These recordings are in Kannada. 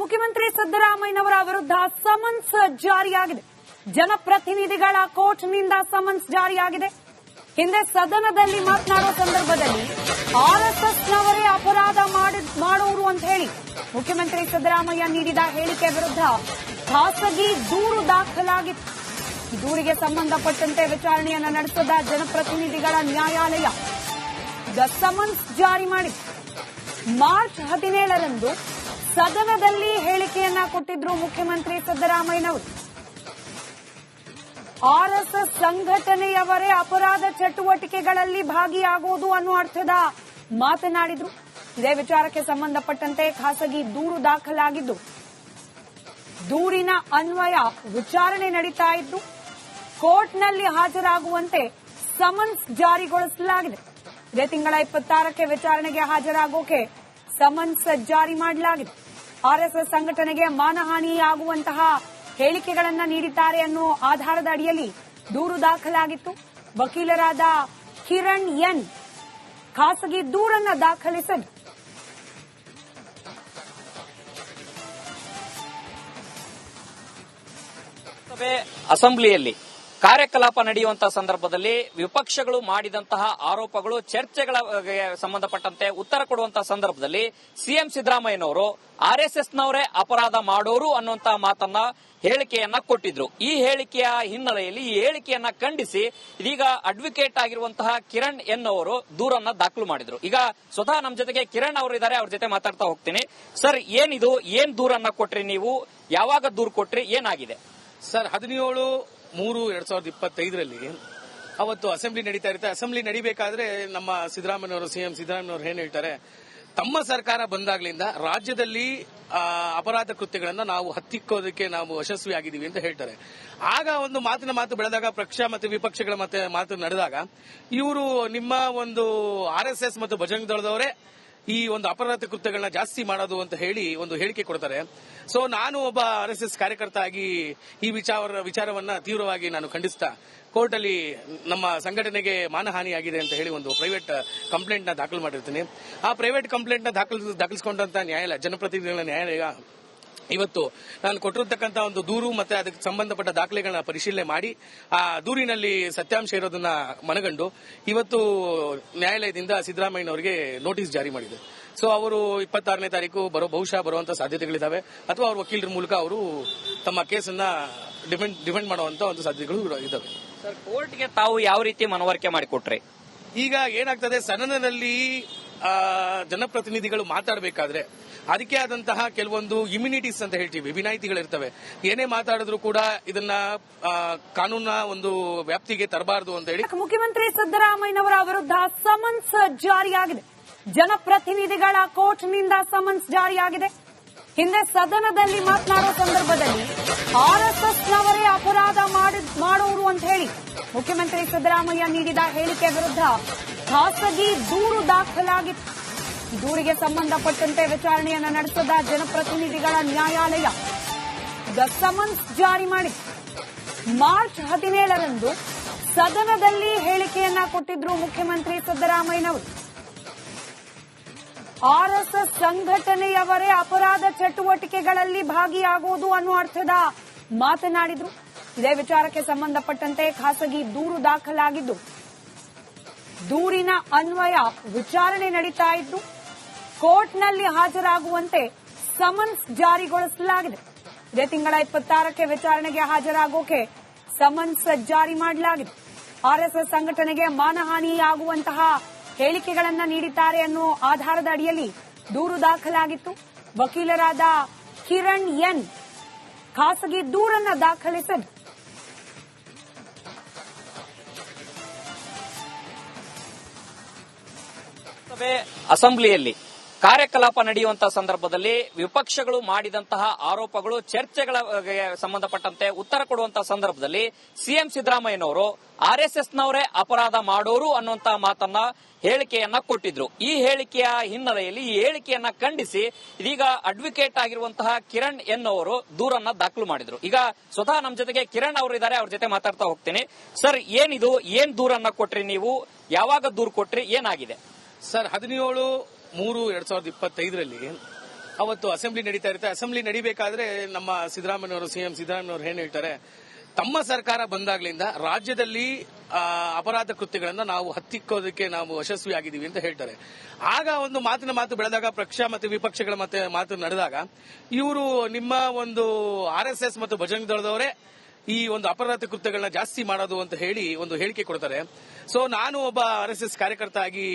ಮುಖ್ಯಮಂತ್ರಿ ಸಿದ್ದರಾಮಯ್ಯನವರ ವಿರುದ್ಧ ಸಮನ್ಸ್ ಜಾರಿಯಾಗಿದೆ. ಜನಪ್ರತಿನಿಧಿಗಳ ಕೋರ್ಟ್ನಿಂದ ಸಮನ್ಸ್ ಜಾರಿಯಾಗಿದೆ. ಹಿಂದೆ ಸದನದಲ್ಲಿ ಮಾತನಾಡುವ ಸಂದರ್ಭದಲ್ಲಿ ಆರ್ಎಸ್ಎಸ್ನವರೇ ಅಪರಾಧ ಮಾಡುವರು ಅಂತ ಹೇಳಿ ಮುಖ್ಯಮಂತ್ರಿ ಸಿದ್ದರಾಮಯ್ಯ ನೀಡಿದ ಹೇಳಿಕೆ ವಿರುದ್ಧ ಖಾಸಗಿ ದೂರು ದಾಖಲಾಗಿತ್ತು. ದೂರಿಗೆ ಸಂಬಂಧಪಟ್ಟಂತೆ ವಿಚಾರಣೆಯನ್ನು ನಡೆಸಿದ ಜನಪ್ರತಿನಿಧಿಗಳ ನ್ಯಾಯಾಲಯ ಸಮನ್ಸ್ ಜಾರಿ ಮಾಡಿ ಮಾರ್ಚ್ ಹದಿನೇಳರಂದು ಸದನದಲ್ಲಿ ಹೇಳಿಕೆಯನ್ನ ಕೊಟ್ಟಿದ್ರು ಮುಖ್ಯಮಂತ್ರಿ ಸಿದ್ದರಾಮಯ್ಯನವರು. ಆರ್ಎಸ್ಎಸ್ ಸಂಘಟನೆಯವರೇ ಅಪರಾಧ ಚಟುವಟಿಕೆಗಳಲ್ಲಿ ಭಾಗಿಯಾಗುವುದು ಅನ್ನುವ ಅರ್ಥದ ಮಾತನಾಡಿದ್ರು. ಇದೇ ವಿಚಾರಕ್ಕೆ ಸಂಬಂಧಪಟ್ಟಂತೆ ಖಾಸಗಿ ದೂರು ದಾಖಲಾಗಿದ್ದು, ದೂರಿನ ಅನ್ವಯ ವಿಚಾರಣೆ ನಡೀತಾ ಇದ್ದು, ಕೋರ್ಟ್ನಲ್ಲಿ ಹಾಜರಾಗುವಂತೆ ಸಮನ್ಸ್ ಜಾರಿಗೊಳಿಸಲಾಗಿದೆ. ಇದೇ ತಿಂಗಳ ಇಪ್ಪತ್ತಾರಕ್ಕೆ ವಿಚಾರಣೆಗೆ ಹಾಜರಾಗೋಕೆ ಸಮನ್ಸ್ ಜಾರಿ ಮಾಡಲಾಗಿದೆ. ಆರ್ಎಸ್ಎಸ್ ಸಂಘಟನೆಗೆ ಮಾನಹಾನಿಯಾಗುವಂತಹ ಹೇಳಿಕೆಗಳನ್ನು ನೀಡಿದ್ದಾರೆ ಅನ್ನೋ ಆಧಾರದ ಅಡಿಯಲ್ಲಿ ದೂರು ದಾಖಲಾಗಿತ್ತು. ವಕೀಲರಾದ ಕಿರಣ್ ಎನ್ ಖಾಸಗಿ ದೂರನ್ನ ದಾಖಲಿಸಿದ್ರು ಅಸೆಂಬ್ಲಿಯಲ್ಲಿ ಕಾರ್ಯಕಲಾಪ ನಡೆಯುವಂತಹ ಸಂದರ್ಭದಲ್ಲಿ ವಿಪಕ್ಷಗಳು ಮಾಡಿದಂತಹ ಆರೋಪಗಳು, ಚರ್ಚೆಗಳ ಸಂಬಂಧಪಟ್ಟಂತೆ ಉತ್ತರ ಕೊಡುವಂತಹ ಸಂದರ್ಭದಲ್ಲಿ ಸಿಎಂ ಸಿದ್ದರಾಮಯ್ಯನವರು ಆರ್ಎಸ್ಎಸ್ನವರೇ ಅಪರಾಧ ಮಾಡೋರು ಅನ್ನುವಂತಹ ಮಾತನ್ನ ಹೇಳಿಕೆಯನ್ನ ಕೊಟ್ಟಿದ್ರು. ಈ ಹೇಳಿಕೆಯ ಹಿನ್ನೆಲೆಯಲ್ಲಿ ಈ ಹೇಳಿಕೆಯನ್ನ ಖಂಡಿಸಿ ಇದೀಗ ಅಡ್ವೊಕೇಟ್ ಆಗಿರುವಂತಹ ಕಿರಣ್ ಎನ್ ಅವರು ದೂರನ್ನ ದಾಖಲು ಮಾಡಿದ್ರು. ಈಗ ಸ್ವತಃ ನಮ್ಮ ಜೊತೆಗೆ ಕಿರಣ್ ಅವರು ಇದ್ದಾರೆ, ಅವ್ರ ಜೊತೆ ಮಾತಾಡ್ತಾ ಹೋಗ್ತೀನಿ. ಸರ್, ಏನಿದು? ಏನ್ ದೂರನ್ನ ಕೊಟ್ರಿ ನೀವು? ಯಾವಾಗ ದೂರು ಕೊಟ್ರಿ? ಏನಾಗಿದೆ? ಸರ್, ಹದಿನೇಳು ಮೂರು ಎರಡ್ ಸಾವಿರದ ಇಪ್ಪತ್ತೈದರಲ್ಲಿ ಅವತ್ತು ಅಸೆಂಬ್ಲಿ ನಡೀತಾ ಇರುತ್ತೆ. ಅಸೆಂಬ್ಲಿ ನಡಿಬೇಕಾದ್ರೆ ನಮ್ಮ ಸಿದ್ದರಾಮಯ್ಯವರು ಸಿಎಂ ಸಿದ್ದರಾಮಯ್ಯವರು ಏನ್ ಹೇಳ್ತಾರೆ? ತಮ್ಮ ಸರ್ಕಾರ ಬಂದಾಗ್ಲಿಂದ ರಾಜ್ಯದಲ್ಲಿ ಅಪರಾಧ ಕೃತ್ಯಗಳನ್ನ ನಾವು ಹತ್ತಿಕ್ಕೋದಕ್ಕೆ ನಾವು ಯಶಸ್ವಿ ಆಗಿದ್ದೀವಿ ಅಂತ ಹೇಳ್ತಾರೆ. ಆಗ ಒಂದು ಮಾತಿನ ಮಾತು ಬೆಳೆದಾಗ, ಪಕ್ಷ ಮತ್ತು ವಿಪಕ್ಷಗಳ ಮತ್ತೆ ಮಾತು ನಡೆದಾಗ, ಇವರು ನಿಮ್ಮ ಒಂದು ಆರ್ ಎಸ್ ಎಸ್ ಮತ್ತು ಬಜರಂಗ್ ದಳದವರೇ ಈ ಒಂದು ಅಪರಾಧ ಕೃತ್ಯಗಳನ್ನ ಜಾಸ್ತಿ ಮಾಡೋದು ಅಂತ ಹೇಳಿ ಒಂದು ಹೇಳಿಕೆ ಕೊಡ್ತಾರೆ. ಸೊ ನಾನು ಒಬ್ಬ ಆರ್ ಎಸ್ ಎಸ್ ಕಾರ್ಯಕರ್ತ ಆಗಿ ಈ ವಿಚಾರ, ವಿಚಾರವನ್ನ ತೀವ್ರವಾಗಿ ನಾನು ಖಂಡಿಸ್ತಾ ಕೋರ್ಟ್ ಅಲ್ಲಿ ನಮ್ಮ ಸಂಘಟನೆಗೆ ಮಾನಹಾನಿಯಾಗಿದೆ ಅಂತ ಹೇಳಿ ಒಂದು ಪ್ರೈವೇಟ್ ಕಂಪ್ಲೇಂಟ್ನ ದಾಖಲು ಮಾಡಿರ್ತೀನಿ. ಆ ಪ್ರೈವೇಟ್ ಕಂಪ್ಲೇಂಟ್ನ ದಾಖಲು, ದಾಖಲಿಸಿಕೊಂಡಂತ ನ್ಯಾಯಾಲಯ ಜನಪ್ರತಿನಿಧಿಗಳ ನ್ಯಾಯಾಲಯ ಇವತ್ತು ನಾನು ಕೊಟ್ಟಿರ್ತಕ್ಕಂಥ ಒಂದು ದೂರು ಮತ್ತೆ ಅದಕ್ಕೆ ಸಂಬಂಧಪಟ್ಟ ದಾಖಲೆಗಳನ್ನ ಪರಿಶೀಲನೆ ಮಾಡಿ ಆ ದೂರಿನಲ್ಲಿ ಸತ್ಯಾಂಶ ಇರೋದನ್ನ ಮನಗಂಡು ಇವತ್ತು ನ್ಯಾಯಾಲಯದಿಂದ ಸಿದ್ದರಾಮಯ್ಯನವರಿಗೆ ನೋಟಿಸ್ ಜಾರಿ ಮಾಡಿದೆ. ಸೊ ಅವರು ಇಪ್ಪತ್ತಾರನೇ ತಾರೀಕು ಬರೋ ಬಹುಶಃ ಬರುವಂತ ಸಾಧ್ಯತೆಗಳಿದಾವೆ. ಅಥವಾ ಅವರ ವಕೀಲರ ಮೂಲಕ ಅವರು ತಮ್ಮ ಕೇಸನ್ನ ಡಿಫೆಂಡ್ ಡಿಫೆಂಡ್ ಮಾಡುವಂತ ಒಂದು ಸಾಧ್ಯತೆಗಳು ಇದ್ದಾವೆ ಸರ್ ಕೋರ್ಟ್ಗೆ ತಾವು ಯಾವ ರೀತಿ ಮನವರಿಕೆ ಮಾಡಿಕೊಟ್ರಿ? ಈಗ ಏನಾಗ್ತದೆ ಸದನದಲ್ಲಿ ಜನಪ್ರತಿನಿಧಿಗಳು ಮಾತಾಡಬೇಕಾದ್ರೆ ಅದಕ್ಕೆ ಆದಂತಹ ಕೆಲವೊಂದು ಇಮ್ಯುನಿಟೀಸ್ ಅಂತ ಹೇಳ್ತೀವಿ, ವಿನಾಯಿತಿಗಳಿರ್ತವೆ. ಏನೇ ಮಾತಾಡಿದ್ರು ಕೂಡ ಇದನ್ನ ಕಾನೂನ ಒಂದು ವ್ಯಾಪ್ತಿಗೆ ತರಬಾರದು ಅಂತ ಹೇಳಿ. ಮುಖ್ಯಮಂತ್ರಿ ಸಿದ್ದರಾಮಯ್ಯನವರ ವಿರುದ್ಧ ಸಮನ್ಸ್ ಜಾರಿಯಾಗಿದೆ. ಜನಪ್ರತಿನಿಧಿಗಳ ಕೋರ್ಟ್ನಿಂದ ಸಮನ್ಸ್ ಜಾರಿಯಾಗಿದೆ. ಹಿಂದೆ ಸದನದಲ್ಲಿ ಮಾತನಾಡುವ ಸಂದರ್ಭದಲ್ಲಿ ಆರ್ಎಸ್ಎಸ್ನವರೇ ಅಪರಾಧ ಮಾಡೋರು ಅಂತ ಹೇಳಿ ಮುಖ್ಯಮಂತ್ರಿ ಸಿದ್ದರಾಮಯ್ಯ ನೀಡಿದ ಹೇಳಿಕೆ ವಿರುದ್ಧ ಖಾಸಗಿ ದೂರು ದಾಖಲಾಗಿತ್ತು. ದೂರಿಗೆ ಸಂಬಂಧಪಟ್ಟಂತೆ ವಿಚಾರಣೆಯನ್ನು ನಡೆಸಿದ ಜನಪ್ರತಿನಿಧಿಗಳ ನ್ಯಾಯಾಲಯ ದ ಸಮನ್ಸ್ ಜಾರಿ ಮಾಡಿ ಮಾರ್ಚ್ ಹದಿನೇಳರಂದು ಸದನದಲ್ಲಿ ಹೇಳಿಕೆಯನ್ನ ಕೊಟ್ಟಿದ್ರು ಮುಖ್ಯಮಂತ್ರಿ ಸಿದ್ದರಾಮಯ್ಯನವರು. ಆರ್ಎಸ್ಎಸ್ ಸಂಘಟನೆಯವರೇ ಅಪರಾಧ ಚಟುವಟಿಕೆಗಳಲ್ಲಿ ಭಾಗಿಯಾಗುವುದು ಅನ್ನುವ ಅರ್ಥದ ಮಾತನಾಡಿದ್ರು. ಇದೇ ವಿಚಾರಕ್ಕೆ ಸಂಬಂಧಪಟ್ಟಂತೆ ಖಾಸಗಿ ದೂರು ದಾಖಲಾಗಿದ್ದು ದೂರಿನ ಅನ್ವಯ ವಿಚಾರಣೆ ನಡೀತಾ ಇದ್ದು, ಕೋರ್ಟ್ನಲ್ಲಿ ಹಾಜರಾಗುವಂತೆ ಸಮನ್ಸ್ ಜಾರಿಗೊಳಿಸಲಾಗಿದೆ. ಇದೇ ತಿಂಗಳ ಇಪ್ಪತ್ತಾರಕ್ಕೆ ವಿಚಾರಣೆಗೆ ಹಾಜರಾಗೋಕೆ ಸಮನ್ಸ್ ಜಾರಿ ಮಾಡಲಾಗಿದೆ. ಆರ್ಎಸ್ಎಸ್ ಸಂಘಟನೆಗೆ ಮಾನಹಾನಿಯಾಗುವಂತಹ ಹೇಳಿಕೆಗಳನ್ನು ನೀಡಿದ್ದಾರೆ ಅನ್ನೋ ಆಧಾರದ ಅಡಿಯಲ್ಲಿ ದೂರು ದಾಖಲಾಗಿತ್ತು. ವಕೀಲರಾದ ಕಿರಣ್ ಎನ್ ಖಾಸಗಿ ದೂರನ್ನು ದಾಖಲಿಸಿದ್ರು. ಸಭೆ ಅಸೆಂಬ್ಲಿಯಲ್ಲಿ ಕಾರ್ಯಕಲಾಪ ನಡೆಯುವಂತಹ ಸಂದರ್ಭದಲ್ಲಿ ವಿಪಕ್ಷಗಳು ಮಾಡಿದಂತಹ ಆರೋಪಗಳು, ಚರ್ಚೆಗಳ ಸಂಬಂಧಪಟ್ಟಂತೆ ಉತ್ತರ ಕೊಡುವಂತಹ ಸಂದರ್ಭದಲ್ಲಿ ಸಿಎಂ ಸಿದ್ದರಾಮಯ್ಯನವರು ಆರ್ಎಸ್ಎಸ್ನವರೇ ಅಪರಾಧ ಮಾಡೋರು ಅನ್ನುವಂತಹ ಮಾತನ್ನ ಹೇಳಿಕೆಯನ್ನ ಕೊಟ್ಟಿದ್ರು. ಈ ಹೇಳಿಕೆಯ ಹಿನ್ನೆಲೆಯಲ್ಲಿ ಈ ಹೇಳಿಕೆಯನ್ನ ಖಂಡಿಸಿ ಇದೀಗ ಅಡ್ವೊಕೇಟ್ ಆಗಿರುವಂತಹ ಕಿರಣ್ ಎನ್ ಅವರು ದೂರನ್ನ ದಾಖಲು ಮಾಡಿದ್ರು. ಈಗ ಸ್ವತಃ ನಮ್ಮ ಜೊತೆಗೆ ಕಿರಣ್ ಅವರು ಇದ್ದಾರೆ, ಅವ್ರ ಜೊತೆ ಮಾತಾಡ್ತಾ ಹೋಗ್ತೀನಿ. ಸರ್, ಏನಿದು? ಏನ್ ದೂರನ್ನ ಕೊಟ್ರಿ ನೀವು? ಯಾವಾಗ ದೂರು ಕೊಟ್ರಿ? ಏನಾಗಿದೆ? ಸರ್, ಹದಿನೇಳು, ಮೂರು, ಎರಡ್ ಸಾವಿರದ ಇಪ್ಪತ್ತೈದರಲ್ಲಿ ಅವತ್ತು ಅಸೆಂಬ್ಲಿ ನಡೀತಾ ಇರುತ್ತೆ. ಅಸೆಂಬ್ಲಿ ನಡಿಬೇಕಾದ್ರೆ ನಮ್ಮ ಸಿದ್ದರಾಮಯ್ಯವರು ಸಿಎಂ ಸಿದ್ದರಾಮಯ್ಯವರು ಏನ್ ಹೇಳ್ತಾರೆ, ತಮ್ಮ ಸರ್ಕಾರ ಬಂದಾಗ್ಲಿಂದ ರಾಜ್ಯದಲ್ಲಿ ಅಪರಾಧ ಕೃತ್ಯಗಳನ್ನು ನಾವು ಹತ್ತಿಕ್ಕೋದಕ್ಕೆ ನಾವು ಯಶಸ್ವಿ ಆಗಿದ್ದೀವಿ ಅಂತ ಹೇಳ್ತಾರೆ. ಆಗ ಒಂದು ಮಾತಿನ ಮಾತು ಬೆಳೆದಾಗ, ಪಕ್ಷ ಮತ್ತು ವಿಪಕ್ಷಗಳ ಮತ್ತೆ ಮಾತು ನಡೆದಾಗ, ಇವರು ನಿಮ್ಮ ಒಂದು ಆರ್ ಮತ್ತು ಬಜರಂಗ ದಳದವರೇ ಈ ಒಂದು ಅಪರಾಧ ಕೃತ್ಯಗಳನ್ನ ಜಾಸ್ತಿ ಮಾಡೋದು ಅಂತ ಹೇಳಿ ಒಂದು ಹೇಳಿಕೆ ಕೊಡ್ತಾರೆ. ಸೊ ನಾನು ಒಬ್ಬ ಆರ್ ಎಸ್ ಎಸ್ ಕಾರ್ಯಕರ್ತ ಆಗಿ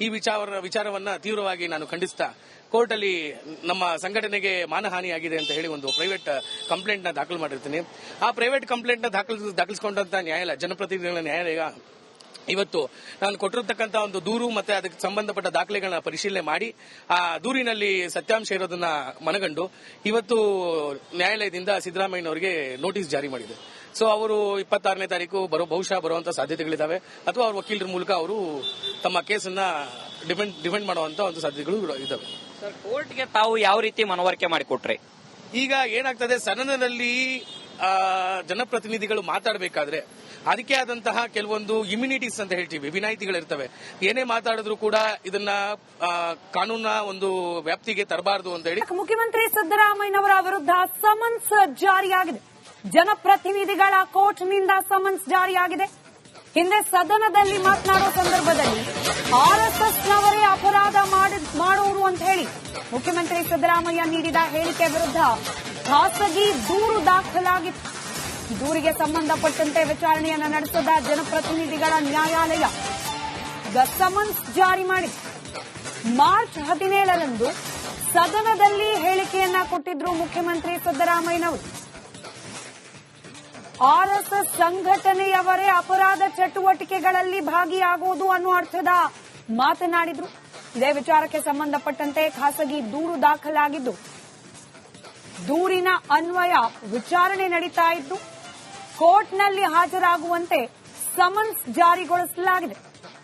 ಈ ವಿಚಾರ ವಿಚಾರವನ್ನ ತೀವ್ರವಾಗಿ ನಾನು ಖಂಡಿಸ್ತಾ ಕೋರ್ಟ್ ಅಲ್ಲಿ ನಮ್ಮ ಸಂಘಟನೆಗೆ ಮಾನಹಾನಿಯಾಗಿದೆ ಅಂತ ಹೇಳಿ ಒಂದು ಪ್ರೈವೇಟ್ ಕಂಪ್ಲೇಂಟ್ನ ದಾಖಲು ಮಾಡಿರ್ತೀನಿ. ಆ ಪ್ರೈವೇಟ್ ಕಂಪ್ಲೇಂಟ್ನ ದಾಖಲು ದಾಖಲಿಸಿಕೊಂಡಂತ ನ್ಯಾಯಾಲಯ ಜನಪ್ರತಿನಿಧಿಗಳ ನ್ಯಾಯಾಲಯ ಇವತ್ತು ನಾನು ಕೊಟ್ಟಿರ್ತಕ್ಕಂಥ ಒಂದು ದೂರು ಮತ್ತೆ ಅದಕ್ಕೆ ಸಂಬಂಧಪಟ್ಟ ದಾಖಲೆಗಳನ್ನ ಪರಿಶೀಲನೆ ಮಾಡಿ ಆ ದೂರಿನಲ್ಲಿ ಸತ್ಯಾಂಶ ಇರೋದನ್ನ ಮನಗಂಡು ಇವತ್ತು ನ್ಯಾಯಾಲಯದಿಂದ ಸಿದ್ದರಾಮಯ್ಯನವರಿಗೆ ನೋಟಿಸ್ ಜಾರಿ ಮಾಡಿದೆ. ಸೊ ಅವರು ಇಪ್ಪತ್ತಾರನೇ ತಾರೀಕು ಬರೋ ಬಹುಶಃ ಬರುವಂತ ಸಾಧ್ಯತೆಗಳಿದ್ದಾವೆ ಅಥವಾ ಅವ್ರ ವಕೀಲರ ಮೂಲಕ ಅವರು ತಮ್ಮ ಕೇಸನ್ನ ಡಿಫೆಂಡ್ ಡಿಪೆಂಡ್ ಮಾಡುವಂತ ಒಂದು ಸಾಧ್ಯತೆಗಳು ಇದಾವೆ. ಸರ್ ಕೋರ್ಟ್ಗೆ ತಾವು ಯಾವ ರೀತಿ ಮನವರಿಕೆ ಮಾಡಿಕೊಟ್ರಿ? ಈಗ ಏನಾಗ್ತದೆ ಸದನದಲ್ಲಿ ಜನಪ್ರತಿನಿಧಿಗಳು ಮಾತಾಡಬೇಕಾದ್ರೆ ಅದಕ್ಕೆ ಆದಂತಹ ಕೆಲವೊಂದು ಇಮ್ಯುನಿಟೀಸ್ ಅಂತ ಹೇಳ್ತೀವಿ, ವಿನಾಯಿತಿಗಳಿರ್ತವೆ. ಏನೇ ಮಾತಾಡಿದ್ರು ಕೂಡ ಇದನ್ನ ಕಾನೂನ ಒಂದು ವ್ಯಾಪ್ತಿಗೆ ತರಬಾರದು ಅಂತ ಹೇಳಿ. ಮುಖ್ಯಮಂತ್ರಿ ಸಿದ್ದರಾಮಯ್ಯನವರ ವಿರುದ್ಧ ಸಮನ್ಸ್ ಜಾರಿಯಾಗಿದೆ. ಜನಪ್ರತಿನಿಧಿಗಳ ಕೋರ್ಟ್ನಿಂದ ಸಮನ್ಸ್ ಜಾರಿಯಾಗಿದೆ. ಹಿಂದೆ ಸದನದಲ್ಲಿ ಮಾತನಾಡುವ ಸಂದರ್ಭದಲ್ಲಿ ಆರ್ಎಸ್ಎಸ್ನವರೇ ಅಪರಾಧ ಮಾಡುವರು ಅಂತ ಹೇಳಿ ಮುಖ್ಯಮಂತ್ರಿ ಸಿದ್ದರಾಮಯ್ಯ ನೀಡಿದ ಹೇಳಿಕೆ ವಿರುದ್ಧ ಖಾಸಗಿ ದೂರು ದಾಖಲಾಗಿತ್ತು ದೂರಿಗೆ ಸಂಬಂಧಪಟ್ಟಂತೆ ವಿಚಾರಣೆಯನ್ನು ನಡೆಸಿದ ಜನಪ್ರತಿನಿಧಿಗಳ ನ್ಯಾಯಾಲಯ ಸಮನ್ಸ್ ಜಾರಿ ಮಾಡಿ. ಮಾರ್ಚ್ ಹದಿನೇಳರಂದು ಸದನದಲ್ಲಿ ಹೇಳಿಕೆಯನ್ನ ಕೊಟ್ಟಿದ್ರು ಮುಖ್ಯಮಂತ್ರಿ ಸಿದ್ದರಾಮಯ್ಯನವರು. ಆರ್ಎಸ್ಎಸ್ ಸಂಘಟನೆಯವರೇ ಅಪರಾಧ ಚಟುವಟಿಕೆಗಳಲ್ಲಿ ಭಾಗಿಯಾಗುವುದು ಅನ್ನುವ ಅರ್ಥದ ಮಾತನಾಡಿದ್ರು. ಇದೇ ವಿಚಾರಕ್ಕೆ ಸಂಬಂಧಪಟ್ಟಂತೆ ಖಾಸಗಿ ದೂರು ದಾಖಲಾಗಿದ್ದು, ದೂರಿನ ಅನ್ವಯ ವಿಚಾರಣೆ ನಡೀತಾ ಇದ್ದು, ಕೋರ್ಟ್ನಲ್ಲಿ ಹಾಜರಾಗುವಂತೆ ಸಮನ್ಸ್ ಜಾರಿಗೊಳಿಸಲಾಗಿದೆ.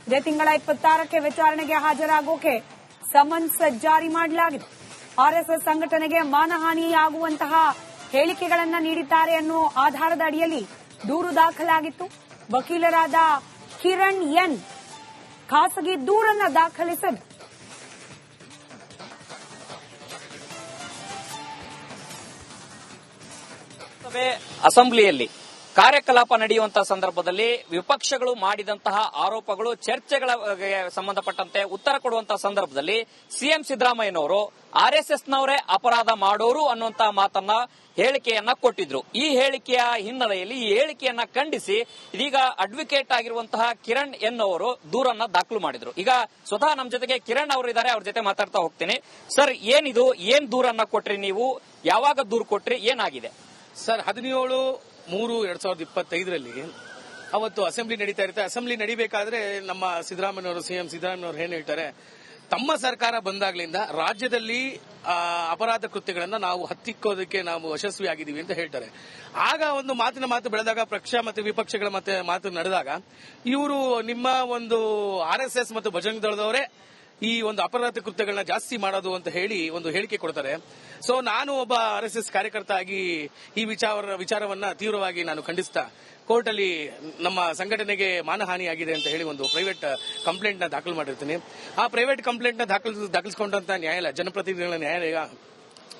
ಇದೇ ತಿಂಗಳ ಇಪ್ಪತ್ತಾರಕ್ಕೆ ವಿಚಾರಣೆಗೆ ಹಾಜರಾಗೋಕೆ ಸಮನ್ಸ್ ಜಾರಿ ಮಾಡಲಾಗಿದೆ. ಆರ್ಎಸ್ಎಸ್ ಸಂಘಟನೆಗೆ ಮಾನಹಾನಿಯಾಗುವಂತಹ ಹೇಳಿಕೆಗಳನ್ನು ನೀಡಿದ್ದಾರೆ ಅನ್ನೋ ಆಧಾರದ ಅಡಿಯಲ್ಲಿ ದೂರು ದಾಖಲಾಗಿತ್ತು. ವಕೀಲರಾದ ಕಿರಣ್ ಎನ್ ಖಾಸಗಿ ದೂರನ್ನು ದಾಖಲಿಸಿದ್ರು ಸಭೆ ಅಸೆಂಬ್ಲಿಯಲ್ಲಿ ಕಾರ್ಯಕಲಾಪ ನಡೆಯುವಂತಹ ಸಂದರ್ಭದಲ್ಲಿ ವಿಪಕ್ಷಗಳು ಮಾಡಿದಂತಹ ಆರೋಪಗಳು, ಚರ್ಚೆಗಳ ಸಂಬಂಧಪಟ್ಟಂತೆ ಉತ್ತರ ಕೊಡುವಂತಹ ಸಂದರ್ಭದಲ್ಲಿ ಸಿಎಂ ಸಿದ್ದರಾಮಯ್ಯನವರು ಆರ್ಎಸ್ಎಸ್ನವರೇ ಅಪರಾಧ ಮಾಡೋರು ಅನ್ನುವಂತಹ ಮಾತನ್ನ ಹೇಳಿಕೆಯನ್ನ ಕೊಟ್ಟಿದ್ರು. ಈ ಹೇಳಿಕೆಯ ಹಿನ್ನೆಲೆಯಲ್ಲಿ ಈ ಹೇಳಿಕೆಯನ್ನ ಖಂಡಿಸಿ ಇದೀಗ ಅಡ್ವೊಕೇಟ್ ಆಗಿರುವಂತಹ ಕಿರಣ್ ಎನ್ ಅವರು ದೂರನ್ನ ದಾಖಲು ಮಾಡಿದ್ರು. ಈಗ ಸ್ವತಃ ನಮ್ಮ ಜೊತೆಗೆ ಕಿರಣ್ ಅವರು ಇದ್ದಾರೆ, ಅವ್ರ ಜೊತೆ ಮಾತಾಡ್ತಾ ಹೋಗ್ತೀನಿ. ಸರ್, ಏನಿದು? ಏನ್ ದೂರನ್ನ ಕೊಟ್ರಿ ನೀವು? ಯಾವಾಗ ದೂರು ಕೊಟ್ರಿ? ಏನಾಗಿದೆ? ಸರ್, ಹದಿನೇಳು ಮೂರು ಎರಡ್ ಸಾವಿರದ ಇಪ್ಪತ್ತೈದರಲ್ಲಿ ಅವತ್ತು ಅಸೆಂಬ್ಲಿ ನಡೀತಾ ಇರುತ್ತೆ. ಅಸೆಂಬ್ಲಿ ನಡಿಬೇಕಾದ್ರೆ ನಮ್ಮ ಸಿದ್ದರಾಮಯ್ಯವರು ಸಿಎಂ ಸಿದ್ದರಾಮಯ್ಯವರು ಏನ್ ಹೇಳ್ತಾರೆ, ತಮ್ಮ ಸರ್ಕಾರ ಬಂದಾಗ್ಲಿಂದ ರಾಜ್ಯದಲ್ಲಿ ಅಪರಾಧ ಕೃತ್ಯಗಳನ್ನ ನಾವು ಹತ್ತಿಕ್ಕೋದಕ್ಕೆ ನಾವು ಯಶಸ್ವಿ ಆಗಿದ್ದೀವಿ ಅಂತ ಹೇಳ್ತಾರೆ. ಆಗ ಒಂದು ಮಾತಿನ ಮಾತು ಬೆಳೆದಾಗ, ಪಕ್ಷ ಮತ್ತು ವಿಪಕ್ಷಗಳ ಮತ್ತೆ ಮಾತು ನಡೆದಾಗ, ಇವರು ನಿಮ್ಮ ಒಂದು ಆರ್ ಎಸ್ ಎಸ್ ಮತ್ತು ಬಜರಂಗ ದಳದವರೇ ಈ ಒಂದು ಅಪರಾಧ ಕೃತ್ಯಗಳನ್ನ ಜಾಸ್ತಿ ಮಾಡೋದು ಅಂತ ಹೇಳಿ ಒಂದು ಹೇಳಿಕೆ ಕೊಡ್ತಾರೆ. ಸೊ ನಾನು ಒಬ್ಬ ಆರ್ ಎಸ್ ಎಸ್ ಕಾರ್ಯಕರ್ತ ಆಗಿ ಈ ವಿಚಾರ ವಿಚಾರವನ್ನ ತೀವ್ರವಾಗಿ ನಾನು ಖಂಡಿಸ್ತಾ ಕೋರ್ಟ್ ಅಲ್ಲಿ ನಮ್ಮ ಸಂಘಟನೆಗೆ ಮಾನಹಾನಿಯಾಗಿದೆ ಅಂತ ಹೇಳಿ ಒಂದು ಪ್ರೈವೇಟ್ ಕಂಪ್ಲೇಂಟ್ನ ದಾಖಲು ಮಾಡಿರ್ತೀನಿ. ಆ ಪ್ರೈವೇಟ್ ಕಂಪ್ಲೇಂಟ್ನ ದಾಖಲು ದಾಖಲಿಸಿಕೊಂಡಂತ ನ್ಯಾಯಾಲಯ ಜನಪ್ರತಿನಿಧಿಗಳ ನ್ಯಾಯಾಲಯ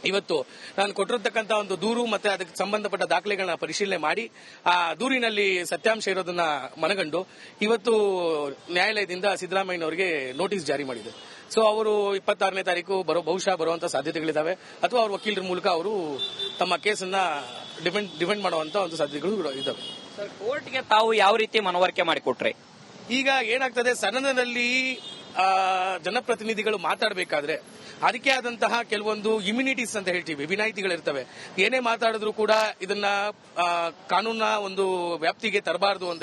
ಇವತ್ತು ನಾನು ಕೊಟ್ಟಿರ್ತಕ್ಕಂಥ ಒಂದು ದೂರು ಮತ್ತೆ ಅದಕ್ಕೆ ಸಂಬಂಧಪಟ್ಟ ದಾಖಲೆಗಳನ್ನ ಪರಿಶೀಲನೆ ಮಾಡಿ ಆ ದೂರಿನಲ್ಲಿ ಸತ್ಯಾಂಶ ಇರೋದನ್ನ ಮನಗಂಡು ಇವತ್ತು ನ್ಯಾಯಾಲಯದಿಂದ ಸಿದ್ದರಾಮಯ್ಯನವರಿಗೆ ನೋಟಿಸ್ ಜಾರಿ ಮಾಡಿದೆ. ಸೊ ಅವರು ಇಪ್ಪತ್ತಾರನೇ ತಾರೀಕು ಬರೋ ಬಹುಶಃ ಬರುವಂತ ಸಾಧ್ಯತೆಗಳಿದ್ದಾವೆ ಅಥವಾ ಅವರ ವಕೀಲರ ಮೂಲಕ ಅವರು ತಮ್ಮ ಕೇಸನ್ನ ಡಿಫೆಂಡ್ ಡಿಫೆಂಡ್ ಮಾಡುವಂತ ಒಂದು ಸಾಧ್ಯತೆಗಳು ಇದ್ದಾವೆ ಸರ್ ಕೋರ್ಟ್ಗೆ ತಾವು ಯಾವ ರೀತಿ ಮನವರಿಕೆ ಮಾಡಿಕೊಟ್ರಿ? ಈಗ ಏನಾಗ್ತದೆ ಸದನದಲ್ಲಿ ಜನಪ್ರತಿನಿಧಿಗಳು ಮಾತಾಡಬೇಕಾದ್ರೆ ಅದಕ್ಕೆ ಆದಂತಹ ಕೆಲವೊಂದು ಇಮ್ಯುನಿಟೀಸ್ ಅಂತ ಹೇಳ್ತೀವಿ, ವಿನಾಯಿತಿಗಳಿರ್ತವೆ. ಏನೇ ಮಾತಾಡಿದ್ರು ಕೂಡ ಇದನ್ನ ಕಾನೂನ ಒಂದು ವ್ಯಾಪ್ತಿಗೆ ತರಬಾರದು ಅಂತ ಹೇಳಿ